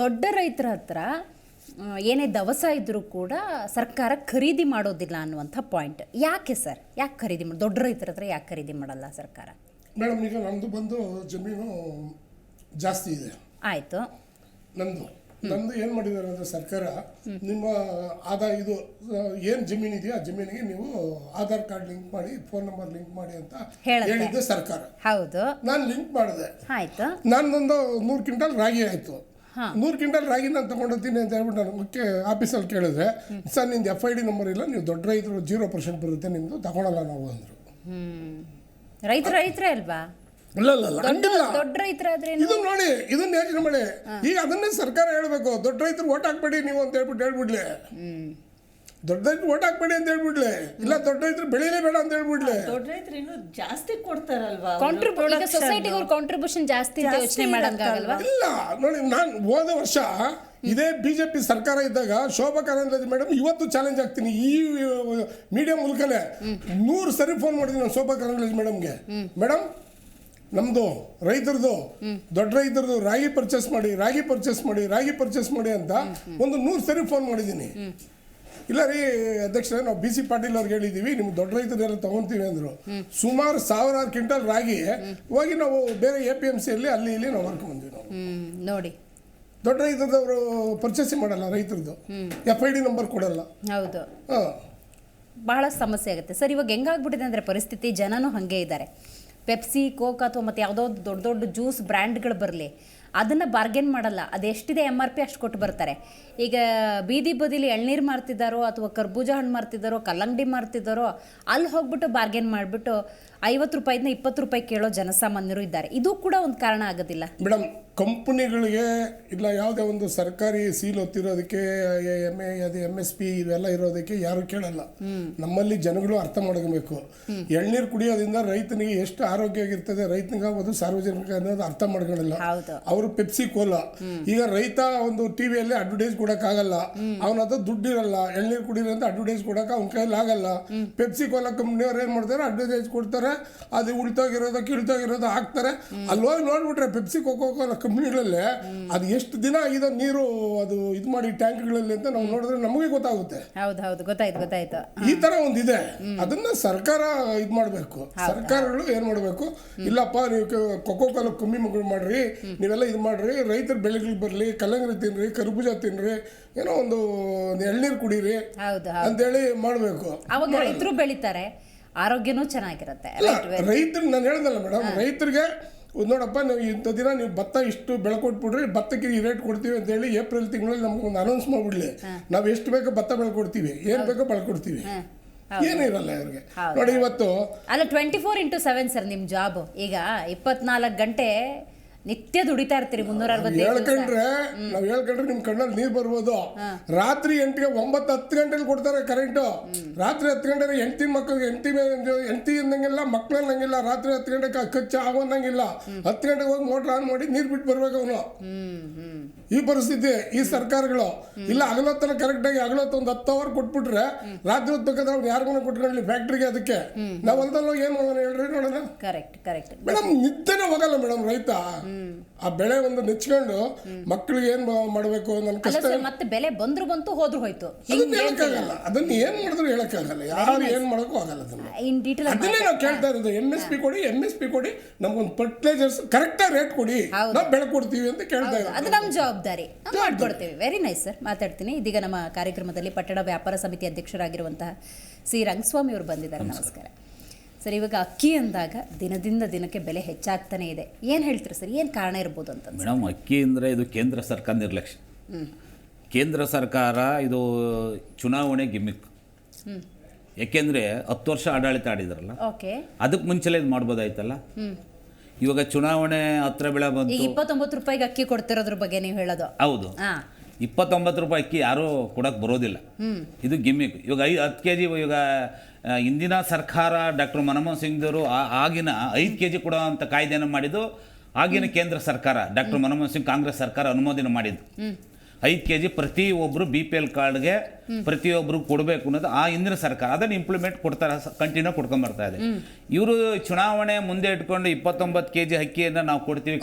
ದೊಡ್ಡ ರೈತರ ಹತ್ರ ಏನೇ ದವಸ ಇದ್ದರೂ ಕೂಡ ಸರ್ಕಾರ ಖರೀದಿ ಮಾಡೋದಿಲ್ಲ ಅನ್ನುವಂಥ ಪಾಯಿಂಟ್ ಯಾಕೆ ಸರ್? ಯಾಕೆ ಖರೀದಿ ಮಾಡಿ ದೊಡ್ಡ ರೈತರ ಹತ್ರ ಯಾಕೆ ಖರೀದಿ ಮಾಡಲ್ಲ ಸರ್ಕಾರ? ಮೇಡಮ್ ಈಗ ನಮ್ಮದು ಬಂದು ಜಮೀನು ಜಾಸ್ತಿ ಇದೆ. ಆಯಿತು. ನಂದು. ನಂದು ಏನು ಮಾಡಿದ್ದಾರೆ ಅಂದರೆ ಸರ್ಕಾರ ನಿಮ್ಮ ಆಧಾರ್ ಇದು ಏನು ಜಮೀನು ಇದೆಯೋ ಆ ಜಮೀನಿಗೆ ನೀವು ಆಧಾರ್ ಕಾರ್ಡ್ ಲಿಂಕ್ ಮಾಡಿ ಫೋನ್ ನಂಬರ್ ಲಿಂಕ್ ಮಾಡಿ ಅಂತ. ಹೇಳಿದ್ದೆ ಸರ್ಕಾರ. ಹೌದು. ನಾನು ಲಿಂಕ್ ಮಾಡಿದೆ. ಆಯಿತು. ನಾನೊಂದು ನೂರು ಕ್ವಿಂಟಲ್ ರಾಗಿ ಆಯಿತು. ನೂರು ಕ್ವಿಂಟಲ್ ರಾಗಿ ನಾನು ತಗೊಂಡಿರ್ತೀನಿ ಅಂತ ಹೇಳ್ಬಿಟ್ಟು ನಾನು ಮುಖ್ಯ ಆಫೀಸಲ್ಲಿ ಕೇಳಿದ್ರೆ ಸರ್ ನಿಮ್ದು ಎಫ್ ಐ ಡಿ ನಂಬರ್ ಇಲ್ಲ ನೀವು ದೊಡ್ಡ ರೈತರು ಜೀರೋ ಪರ್ಸೆಂಟ್ ಬರುತ್ತೆ ನಿಮ್ಮದು ತಗೊಳಲ್ಲ ನಾವು ಅಂದರು. ರೈತರು ರೈತರ ಅಲ್ವಾ? ಇಲ್ಲ ಇಲ್ಲ ದೊಡ್ಡ ರೈತರಾದ್ರೆ ಇದು ನೋಡಿ ಇದನ್ನ ಯೋಚನೆ ಮಾಡಿ. ಈಗ ಅದನ್ನೇ ಸರ್ಕಾರ ಹೇಳ್ಬೇಕು ದೊಡ್ಡ ರೈತರು ಓಟ್ ಹಾಕ್ಬೇಡಿ ನೀವು ಅಂತ ಹೇಳ್ಬಿಟ್ಟು ಹೇಳ್ಬಿಡ್ಲಿ. ದೊಡ್ಡ ರೈತರು ಓಟ್ ಹಾಕ್ಬೇಡಿ ಅಂತ ಹೇಳ್ಬಿಡ್ಲೆ. ಇಲ್ಲ ದೊಡ್ಡ ರೈತರು ಬೆಳೀಲೇ ಬೇಡ ಅಂತ ಹೇಳ್ಬಿಡ್ಲೆ. ದೊಡ್ಡ ರೈತರು ಇನ್ನು ಜಾಸ್ತಿ ಕೊಡ್ತಾರಲ್ವಾ ಕಾಂಟ್ರಿಬ್ಯೂಷನ್. ಸೊಸೈಟಿಗೆ ಅವ್ರ. ಕಾಂಟ್ರಿಬ್ಯೂಷನ್ ಜಾಸ್ತಿ ಅಂತ ಯೋಚನೆ ಮಾಡಂಗಾಗಲ್ವಾ ಇಲ್ಲ ನೋಡಿ ನಾನು ಹೋದ ವರ್ಷ ಇದೇ ಬಿಜೆಪಿ ಸರ್ಕಾರ ಇದ್ದಾಗ ಶೋಭಾ ಕರಂದ್ಲಾಜೆ ಮೇಡಮ್ ಇವತ್ತು ಚಾಲೆಂಜ್ ಆಗ್ತೀನಿ ಈ ಮೀಡಿಯಾ ಮೂಲಕನೇ. ನೂರು ಸರಿ ಫೋನ್ ಮಾಡಿದ್ದೀನಿ ನಾನು ಶೋಭಾ ಕರಂದ್ಲಾಜೆ ಮೇಡಮ್ಗೆ ಮೇಡಮ್ ನಮ್ಮದು ರೈತರದು ದೊಡ್ಡ ರೈತರದು ರಾಗಿ ಪರ್ಚೇಸ್ ಮಾಡಿ ರಾಗಿ ಪರ್ಚೇಸ್ ಮಾಡಿ ರಾಗಿ ಪರ್ಚೇಸ್ ಮಾಡಿ ಅಂತ ಒಂದು ನೂರು ಸರಿ ಫೋನ್ ಮಾಡಿದ್ದೀನಿ. ಇಲ್ಲ ರೀ ಅಧ್ಯಕ್ಷರೇ ನಾವು ಬಿ ಸಿ ಪಾಟೀಲ್ ಅವ್ರಿಗೆ ಹೇಳಿದ್ದೀವಿ ನಿಮ್ಮ ದೊಡ್ಡ ರೈತರೆಲ್ಲ ತಗೊಂತೀವಿ ಅಂದರು. ಸುಮಾರು ಸಾವಿರಾರು ಕ್ವಿಂಟಲ್ ರಾಗಿ ಹೋಗಿ ನಾವು ಬೇರೆ ಎ ಪಿ ಎಂ ಸಿಯಲ್ಲಿ ಅಲ್ಲಿ ಇಲ್ಲಿ ನಾವು ಬಂದ್ವಿ ನಾವು. ನೋಡಿ. ದೊಡ್ಡ ರೈತರದವರು ಪರ್ಚೇಸ್ ಮಾಡಲ್ಲ ರೈತರದ್ದು ಎಫ್ ಐ ಡಿ ನಂಬರ್ ಕೊಡಲ್ಲ. ಹೌದು. ಬಹಳ ಸಮಸ್ಯೆ ಆಗುತ್ತೆ. ಸರ್ ಇವಾಗ ಹೆಂಗಾಗ್ಬಿಟ್ಟಿದೆ ಅಂದರೆ ಪರಿಸ್ಥಿತಿ? ಜನನೂ ಹಾಗೆ ಇದ್ದಾರೆ. ಪೆಪ್ಸಿ ಕೋಕ್ ಅಥವಾ ಮತ್ತು ಯಾವುದೋ ದೊಡ್ಡ ದೊಡ್ಡ ಜ್ಯೂಸ್ ಬ್ರ್ಯಾಂಡ್ಗಳು ಬರಲಿ. ಅದನ್ನು ಬಾರ್ಗೇನ್ ಮಾಡಲ್ಲ. ಅದೆಷ್ಟಿದೆ ಎಂ ಆರ್ ಪಿ ಅಷ್ಟು ಕೊಟ್ಟು ಬರ್ತಾರೆ. ಈಗ ಬೀದಿ ಬದಿಲಿ ಎಳ್ನೀರು ಮಾರ್ತಿದ್ದಾರೋ ಅಥವಾ ಕರ್ಬೂಜ ಹಣ್ಣು ಮಾರ್ತಿದ್ದಾರೋ, ಕಲ್ಲಂಗಡಿ ಮಾರ್ತಿದ್ದಾರೋ, ಅಲ್ಲಿ ಹೋಗ್ಬಿಟ್ಟು ಬಾರ್ಗೇನ್ ಮಾಡಿಬಿಟ್ಟು ಐವತ್ತು ರೂಪಾಯಿಂದ ಇಪ್ಪತ್ತು ರೂಪಾಯಿ ಕೇಳೋ ಜನಸಾಮಾನ್ಯರು ಇದ್ದಾರೆ. ಇದು ಕೂಡ ಒಂದು ಕಾರಣ ಆಗೋದಿಲ್ಲ. ಮೇಡಮ್ ಕಂಪನಿಗಳಿಗೆ ಇಲ್ಲ ಯಾವುದೇ ಒಂದು ಸರ್ಕಾರಿ ಸೀಲ್ ಹೊತ್ತಿರೋದಕ್ಕೆ ಎಂ ಎ ಅದು ಎಂ ಎಸ್ ಪಿ ಇವೆಲ್ಲ ಇರೋದಕ್ಕೆ ಯಾರು ಕೇಳಲ್ಲ. ನಮ್ಮಲ್ಲಿ ಜನಗಳು ಅರ್ಥ ಮಾಡ್ಕೋಬೇಕು. ಎಳ್ನೀರು ಕುಡಿಯೋದ್ರಿಂದ ರೈತನಿಗೆ ಎಷ್ಟು ಆರೋಗ್ಯವಾಗಿರ್ತದೆ ರೈತನಿಗೆ ಆಗೋದು ಸಾರ್ವಜನಿಕ ಅನ್ನೋದು ಅರ್ಥ ಮಾಡ್ಕೊಳ್ಳಲ್ಲ ಅವರು ಪೆಪ್ಸಿ ಕೋಲ. ಈಗ ರೈತ ಒಂದು ಟಿವಿಯಲ್ಲಿ ಅಡ್ವರ್ಟೈಸ್ ಕೊಡಕ್ಕಾಗಲ್ಲ. ಅವನ ಹತ್ರ ದುಡ್ಡು ಇರಲ್ಲ ಎಳ್ನೀರು ಕುಡೀರಿ ಅಂತ ಅಡ್ವರ್ಟೈಸ್ ಕೊಡಕ್ಕೆ ಅವ್ನ ಕೈಯಲ್ಲಿ ಆಗಲ್ಲ. ಪೆಪ್ಸಿ ಕೋಲ ಕಂಪ್ನಿಯವ್ರು ಏನು ಮಾಡ್ತಾರೆ ಅಡ್ವರ್ಟೈಸ್ ಕೊಡ್ತಾರೆ. ಅದು ಉಳ್ತಾಗಿರೋದಕ್ಕೆ ಇಳ್ತಾಗಿರೋದು ಹಾಕ್ತಾರೆ. ಅಲ್ಲಿ ಹೋಗಿ ನೋಡ್ಬಿಟ್ರೆ ಪೆಪ್ಸಿ ಕೋಕೋ ಕೋಲ ಕಂಪ್ನಿಗಳಲ್ಲಿ ಅದು ಎಷ್ಟು ದಿನ ಆಗಿದೆ ನೀರು ಅದು ಇದು ಮಾಡಿ ಟ್ಯಾಂಕ್ಗಳಲ್ಲಿ ಅಂತ ನಾವು ನೋಡಿದ್ರೆ ನಮಗೆ ಗೊತ್ತಾಗುತ್ತೆ. ಹೌದು ಹೌದು ಗೊತ್ತಾಯ್ತು. ಗೊತ್ತಾಯ್ತು ಈ ತರ ಒಂದಿದೆ. ಅದನ್ನ ಸರ್ಕಾರ ಇದ್ ಮಾಡ್ಬೇಕು. ಸರ್ಕಾರಗಳು ಏನ್ ಮಾಡ್ಬೇಕು? ಇಲ್ಲಪ್ಪ ನೀವು ಕೊಕೋ ಕಾಲ ಕಮ್ಮಿ ಮಗಳು ಮಾಡ್ರಿ ನೀವೆಲ್ಲ ಇದು ಮಾಡ್ರಿ ರೈತರ ಬೆಳೆಗಳು ಬರ್ಲಿ ಕಲ್ಲಂಗಡಿ ತಿನ್ರಿ ಕರ್ಬೂಜ ತಿನ್ರಿ ಏನೋ ಒಂದು ಎಳ್ನೀರು ಕುಡೀರಿ ಅಂತೇಳಿ ಮಾಡ್ಬೇಕು. ಅವಾಗ ರೈತರು ಬೆಳಿತಾರೆ ಆರೋಗ್ಯನೂ ಚೆನ್ನಾಗಿರುತ್ತೆ ರೈತರು ನಾನು ಹೇಳ್ದಲ್ಲ ಮೇಡಮ್ ರೈತರಿಗೆ ನೋಡಪ್ಪ ನೀವು ಇಂಥ ದಿನ ನೀವು ಭತ್ತ ಇಷ್ಟು ಬೆಳ್ಕೊಟ್ಬಿಡ್ರಿ ಭತ್ತಕ್ಕೆ ಈ ರೇಟ್ ಕೊಡ್ತೀವಿ ಅಂತ ಹೇಳಿ ಏಪ್ರಿಲ್ ತಿಂಗಳಲ್ಲಿ ನಮ್ಗೆ ಒಂದು ಅನೌನ್ಸ್ ಮಾಡಿಬಿಡ್ಲಿ. ನಾವು ಎಷ್ಟು ಬೇಕೋ ಭತ್ತ ಬೆಳ್ಕೊಡ್ತೀವಿ ಏನು ಬೇಕೋ ಬೆಳ್ಕೊಡ್ತೀವಿ? ಏನಿರಲ್ಲ ಇವ್ರಿಗೆ. ನೋಡಿ ಇವತ್ತು ಅಲ್ಲ twenty four into seven sir ನಿಮ್ಮ ಜಾಬ್ ಈಗ ಇಪ್ಪತ್ನಾಲ್ಕು ಗಂಟೆ ನಿತ್ಯ ದುಡಿತಾ ಇರ್ತೀರಿ ಮುನ್ನೂರ ಹೇಳ್ಕೊಂಡ್ರೆ ನಾವ್ ಹೇಳ್ಕೊಂಡ್ರೆ ನಿಮ್ ಕಣ್ಣಲ್ಲಿ ನೀರ್ ಬರ್ಬೋದು. ರಾತ್ರಿ ಎಂಟಿಗೆ ಒಂಬತ್ತು ಹತ್ತು ಗಂಟೆಲಿ ಕೊಡ್ತಾರೆ ಕರೆಂಟು ರಾತ್ರಿ ಹತ್ತು ಗಂಟೆಗೆ ಹೆಂಡತಿ ಮಕ್ಕಳಿಗೆ ಹೆಂಡತಿ ಹೆಂಡತಿ ಅಂದಂಗಿಲ್ಲ ಮಕ್ಳು ಅನ್ನಂಗಿಲ್ಲ ರಾತ್ರಿ ಹತ್ತು ಗಂಟೆಗೆ ಕಚ್ಚ ಆಗೋನ್ನಂಗಿಲ್ಲ ಹತ್ತು ಗಂಟೆಗೆ ಹೋಗಿ ಮೋಟ್ರ್ ಆನ್ ಮಾಡಿ ನೀರ್ ಬಿಟ್ಟು ಬರ್ಬೇಕು ಅವನು. ಈ ಪರಿಸ್ಥಿತಿ ಈ ಸರ್ಕಾರಗಳು. ಇಲ್ಲ ಹಗಲೊತ್ತನ ಕರೆಕ್ಟಾಗಿ ಅಗಲೊತ್ತ ಒಂದು ಹತ್ತು ಅವರ್ ಕೊಟ್ಬಿಟ್ರೆ ರಾತ್ರಿ ಹೊತ್ತು ಬೇಕಾದ್ರೆ ಅವ್ನು ಯಾರಿಗೂ ಕೊಟ್ಕೊಳ್ಳಿ ಫ್ಯಾಕ್ಟ್ರಿಗೆ ಅದಕ್ಕೆ. ನಾವು ಹೊಲದಲ್ಲಿ ಹೋಗಿ ಏನು ಮಾಡೋಣ ಹೇಳ್ರಿ ನೋಡೋಣ. ಕರೆಕ್ಟ್ ಕರೆಕ್ಟ್ ಮೇಡಮ್ ನಿದ್ದೆನೇ ಹೋಗಲ್ಲ ಮೇಡಮ್ ರೈತ. ಆ ಬೆಳೆ ಒಂದು ನೆಚ್ಕೊಂಡು ಮಕ್ಕಳಿಗೆ ಏನ್ ಮಾಡಬೇಕು ನನ್ನ ಕಷ್ಟ ಮತ್ತೆ ಬೆಲೆ ಬಂದ್ರು ಬಂತು ಹೋದ್ರು ಹೋಯ್ತು. ಅದನ್ನ ಹೇಳಕ್ಕಾಗಲ್ಲ. ಅದನ್ನ ಏನ್ ಮಾಡಿದ್ರು ಹೇಳಕ್ಕಾಗಲ್ಲ. ಯಾರು ಏನ್ ಮಾಡಕ್ಕೂ ಆಗಲ್ಲ ಅದನ್ನ. ಅದನ್ನೇ ನಾವು ಕೇಳ್ತಾ ಇರೋದು. ಎಂ ಎಸ್ ಪಿ ಕೊಡಿ ಎಂ ಎಸ್ ಪಿ ಕೊಡಿ ನಮ್ಗೊಂದು ಫರ್ಟಿಲೈಸರ್ಸ್ ಕರೆಕ್ಟ್ ರೇಟ್ ಕೊಡಿ. ನಾವು ಬೆಳೆ ಕೊಡ್ತೀವಿ ಅಂತ ಕೇಳ್ತಾ ಅದು ಇರೋದು. ನಮ್ಮ ಜವಾಬ್ದಾರಿ. ಮಾಡ್ಕೊಡ್ತೇವೆ. ವೆರಿ ನೈಸ್ ಸರ್ ಮಾತಾಡ್ತೀನಿ. ಇದೀಗ ನಮ್ಮ ಕಾರ್ಯಕ್ರಮದಲ್ಲಿ ಪಟ್ಟಣ ವ್ಯಾಪಾರ ಸಮಿತಿ ಅಧ್ಯಕ್ಷರಾಗಿರುವಂತಹ ಸಿ. ರಂಗಸ್ವಾಮಿ ಅವರು ಬಂದಿದ್ದಾರೆ. ನಮಸ್ಕಾರ. ಸರ್ ಇವಾಗ ಅಕ್ಕಿ ಅಂದಾಗ ದಿನದಿಂದ ದಿನಕ್ಕೆ ಬೆಲೆ ಹೆಚ್ಚಾಗ್ತಾನೆ ಇದೆ. ಏನು ಹೇಳ್ತೀರಾ ಸರ್? ಏನು ಕಾರಣ ಇರ್ಬೋದು ಅಂತ ಮೇಡಮ್ ಅಕ್ಕಿ ಅಂದರೆ ಇದು ಕೇಂದ್ರ ಸರ್ಕಾರ ನಿರ್ಲಕ್ಷ್ಯ. ಕೇಂದ್ರ ಸರ್ಕಾರ ಇದು ಚುನಾವಣೆ ಗಿಮಿಕ್ ಯಾಕೆಂದರೆ ಹತ್ತು ವರ್ಷ ಆಡಳಿತ ಆಡಿದ್ರಲ್ಲ? ಓಕೆ. ಅದಕ್ಕೆ ಮುಂಚೆಲೇ ಇದು ಮಾಡ್ಬೋದಾಯ್ತಲ್ಲ? ಇವಾಗ ಚುನಾವಣೆ ಹತ್ರ ಬೆಳೆ ಬಂದು ಬಂತು ಇಪ್ಪತ್ತೊಂಬತ್ತು ರೂಪಾಯಿಗೆ ಅಕ್ಕಿ ಕೊಡ್ತಿರೋದ್ರ ಬಗ್ಗೆ ನೀವು ಹೇಳೋದು. ಹೌದು. ಇಪ್ಪತ್ತೊಂಬತ್ತು ರೂಪಾಯಿ ಅಕ್ಕಿ ಯಾರೂ ಕೊಡಕ್ಕೆ ಬರೋದಿಲ್ಲ. ಇದು ಗಿಮ್ಮಿಕ್. ಇವಾಗ ಐದು ಹತ್ತು ಕೆ ಜಿ ಇವಾಗ ಇಂದಿನ ಸರ್ಕಾರ ಡಾಕ್ಟರ್ ಮನಮೋಹನ್ ಸಿಂಗ್ದವರು ಆ- ಆಗಿನ ಐದು ಕೆ ಜಿ ಅಂತ ಕಾಯ್ದೆಯನ್ನು ಮಾಡಿದ್ದು ಆಗಿನ ಕೇಂದ್ರ ಸರ್ಕಾರ ಡಾಕ್ಟರ್ ಮನಮೋಹನ್ ಸಿಂಗ್ ಕಾಂಗ್ರೆಸ್ ಸರ್ಕಾರ ಅನುಮೋದನೆ ಮಾಡಿದ್ದು. ಐದು ಕೆ ಜಿ ಪ್ರತಿ ಒಬ್ಬರು ಬಿ ಪಿ ಎಲ್ ಕಾರ್ಡ್ಗೆ ಪ್ರತಿಯೊಬ್ಬರು ಕೊಡಬೇಕು ಅನ್ನೋದು ಆ ಹಿಂದಿನ ಸರ್ಕಾರ. ಅದನ್ನು ಇಂಪ್ಲಿಮೆಂಟ್ ಕೊಡ್ತಾರೆ ಕಂಟಿನ್ಯೂ ಕೊಡ್ಕೊಂಡ್ ಬರ್ತಾ ಇದೆ. ಇವರು ಚುನಾವಣೆ ಮುಂದೆ ಇಟ್ಕೊಂಡು ಇಪ್ಪತ್ತೊಂಬತ್ತು ಕೆ ಜಿ ಅಕ್ಕಿಯನ್ನು ನಾವು ಕೊಡ್ತೀವಿ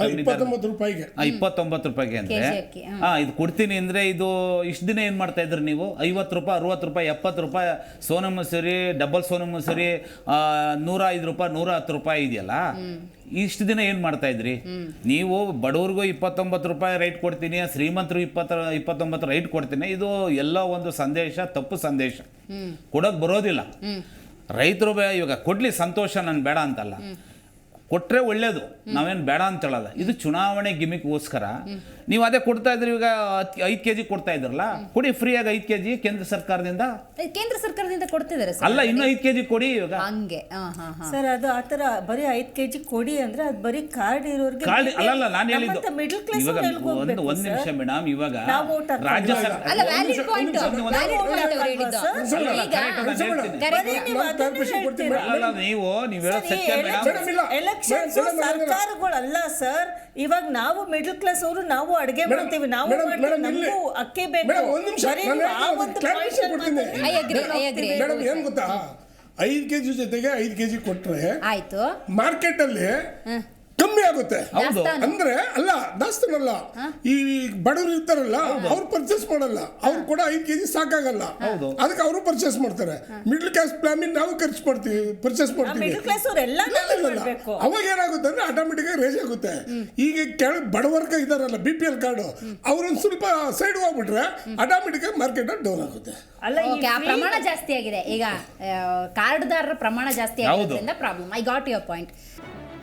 ಇಪ್ಪತ್ತೊಂಬತ್ತು ರೂಪಾಯಿಗೆ. ಅಂದ್ರೆ ಕೆಜಿ ಅಕ್ಕಿ, ಹಾ. ಇದು ಕೊಡ್ತೀನಿ ಅಂದ್ರೆ ಇದು ಇಷ್ಟು ದಿನ ಏನ್ ಮಾಡ್ತಾ ಇದ್ರಿ ನೀವು? ಐವತ್ತು ರೂಪಾಯಿ ಅರವತ್ತು ರೂಪಾಯಿ ಎಪ್ಪತ್ತು ರೂಪಾಯಿ ಸೋನ ಮಸೂರಿ ಡಬಲ್ ಸೋನ ಮಸೂರಿ ನೂರ ಐದು ರೂಪಾಯಿ ನೂರ ಹತ್ತು ರೂಪಾಯಿ ಇದೆಯಲ್ಲ? ಇಷ್ಟು ದಿನ ಏನು ಮಾಡ್ತಾ ಇದ್ರಿ? ನೀವು ಬಡವ್ರಿಗೂ ಇಪ್ಪತ್ತೊಂಬತ್ತು ರೂಪಾಯಿ ರೈಟ್ ಕೊಡ್ತೀನಿ ಶ್ರೀಮಂತರು ಇಪ್ಪತ್ತ ಇಪ್ಪತ್ತೊಂಬತ್ತು ರೈಟ್ ಕೊಡ್ತೀನಿ ಇದು ಎಲ್ಲ ಒಂದು ಸಂದೇಶ ತಪ್ಪು ಸಂದೇಶ. ಕೊಡೋಕೆ ಬರೋದಿಲ್ಲ. ರೈತರು ಬೇ- ಇವಾಗ ಕೊಡ್ಲಿ ಸಂತೋಷ ನಾನು ಬೇಡ ಅಂತಲ್ಲ. ಕೊಟ್ರೆ ಒಳ್ಳೇದು. ನಾವೇನು ಬೇಡ ಅಂತ ಹೇಳಲ್ಲ ಇದು ಚುನಾವಣೆ ಗಿಮಿಕ್ಗೋಸ್ಕರ. ನೀವು ಅದೇ ಕೊಡ್ತಾ ಇದ್ರಿ ಈಗ ಐದು ಕೆ ಜಿ ಕೊಡ್ತಾ ಇದ್ರಲ್ಲ ಕೊಡಿ ಫ್ರೀಯಾಗಿ ಐದು ಕೆ ಜಿ ಕೇಂದ್ರ ಸರ್ಕಾರದಿಂದ. ಕೇಂದ್ರ ಸರ್ಕಾರದಿಂದ ಕೊಡ್ತಿದ್ದಾರೆ ಸರ್. ಅಲ್ಲ ಇನ್ನೂ ಐದು ಕೆ ಜಿ ಕೊಡಿ ಇವಾಗ. ಹಂಗೆ. ಹಾ ಹಾ ಹಾ. ಸರ್ ಅದು ಆತರ ಬರೀ ಐದ್ ಕೆಜಿ ಕೊಡಿ ಅಂದ್ರೆ ಅದು ಬರೀ ಕಾರ್ಡ್ ಇರೋರ್ಗೆ ಕಾರ್ಡ್ ಅಲ್ಲಲ್ಲ ನಾನು ಹೇಳಿದ್ದು ಮಿಡಲ್ ಕ್ಲಾಸ್ ಇವಾಗ ಒಂದು ಒಂದು ನಿಮಿಷ ಮೇಡಮ್ ಇವಾಗ ನಾವು ರಾಜ್ಯ ಸರ್ಕಾರ. ನೀವು ನೀವು ನೀವು ಹೇಳೋದು ಸತ್ಯ ಮೇಡಮ್. ಎಲೆಕ್ಷನ್ಸ್. ಸರ್ಕಾರಗಳಲ್ಲ ಸರ್ ಇವಾಗ ನಾವು ಮಿಡಲ್ ಕ್ಲಾಸ್ ಅವರು ನಾವು ಅಡಿಗೆ ಮಾಡ್ತೀವಿ. ನಾವು ನಮಗೂ ಅಕ್ಕಿ ಬೇಕು. ಮೇಡಮ್ ಏನ್ ಗೊತ್ತಾ? ಐದು ಕೆಜಿ ಜೊತೆಗೆ ಐದು ಕೆಜಿ ಕೊಟ್ರೆ ಆಯ್ತು. ಮಾರ್ಕೆಟ್ ಅಲ್ಲಿ ಕಮ್ಮಿ ಆಗುತ್ತೆ. ಹೌದು. ಅಂದ್ರೆ ಅಲ್ಲ ದಾಸ್ತನಲ್ಲ ಈ ಬಡವರು ಇರ್ತಾರಲ್ಲ ಅವ್ರು ಪರ್ಚೇಸ್ ಮಾಡಲ್ಲ. ಅವ್ರು ಕೂಡ ಐದು ಕೆಜಿ ಸಾಕಾಗಲ್ಲ. ಅದಕ್ಕೆ ಅವರು ಪರ್ಚೇಸ್ ಮಾಡ್ತಾರೆ. ಮಿಡ್ಲ್ ಕ್ಲಾಸ್ ಫ್ಯಾಮಿಲಿ ನಾವು ಖರ್ಚು ಮಾಡ್ತೀವಿ ಪರ್ಚೇಸ್ ಮಾಡ್ತೀವಿ. ಅವಾಗ ಏನಾಗುತ್ತೆ ಅಂದ್ರೆ ಆಟೋಮೆಟಿಕ್ ರೇಜ್ ಆಗುತ್ತೆ. ಈಗ ಕೆಳಗೆ ಬಡವರ್ಗ ಇದಾರಲ್ಲ ಬಿ ಪಿ ಎಲ್ ಕಾರ್ಡು ಅವ್ರೊಂದು ಸ್ವಲ್ಪ ಸೈಡ್ ಹೋಗ್ಬಿಟ್ರೆ ಆಟೋಮೆಟಿಕ್ ಮಾರ್ಕೆಟ್ ಡೌನ್ ಆಗುತ್ತೆ. ಅಲ್ಲ ಪ್ರಮಾಣ ಜಾಸ್ತಿ ಆಗಿದೆ. ಈಗ ಕಾರ್ಡ್ದಾರರ ಪ್ರಮಾಣ ಜಾಸ್ತಿ ಆಗೋದ್ರಿಂದ problem I got your point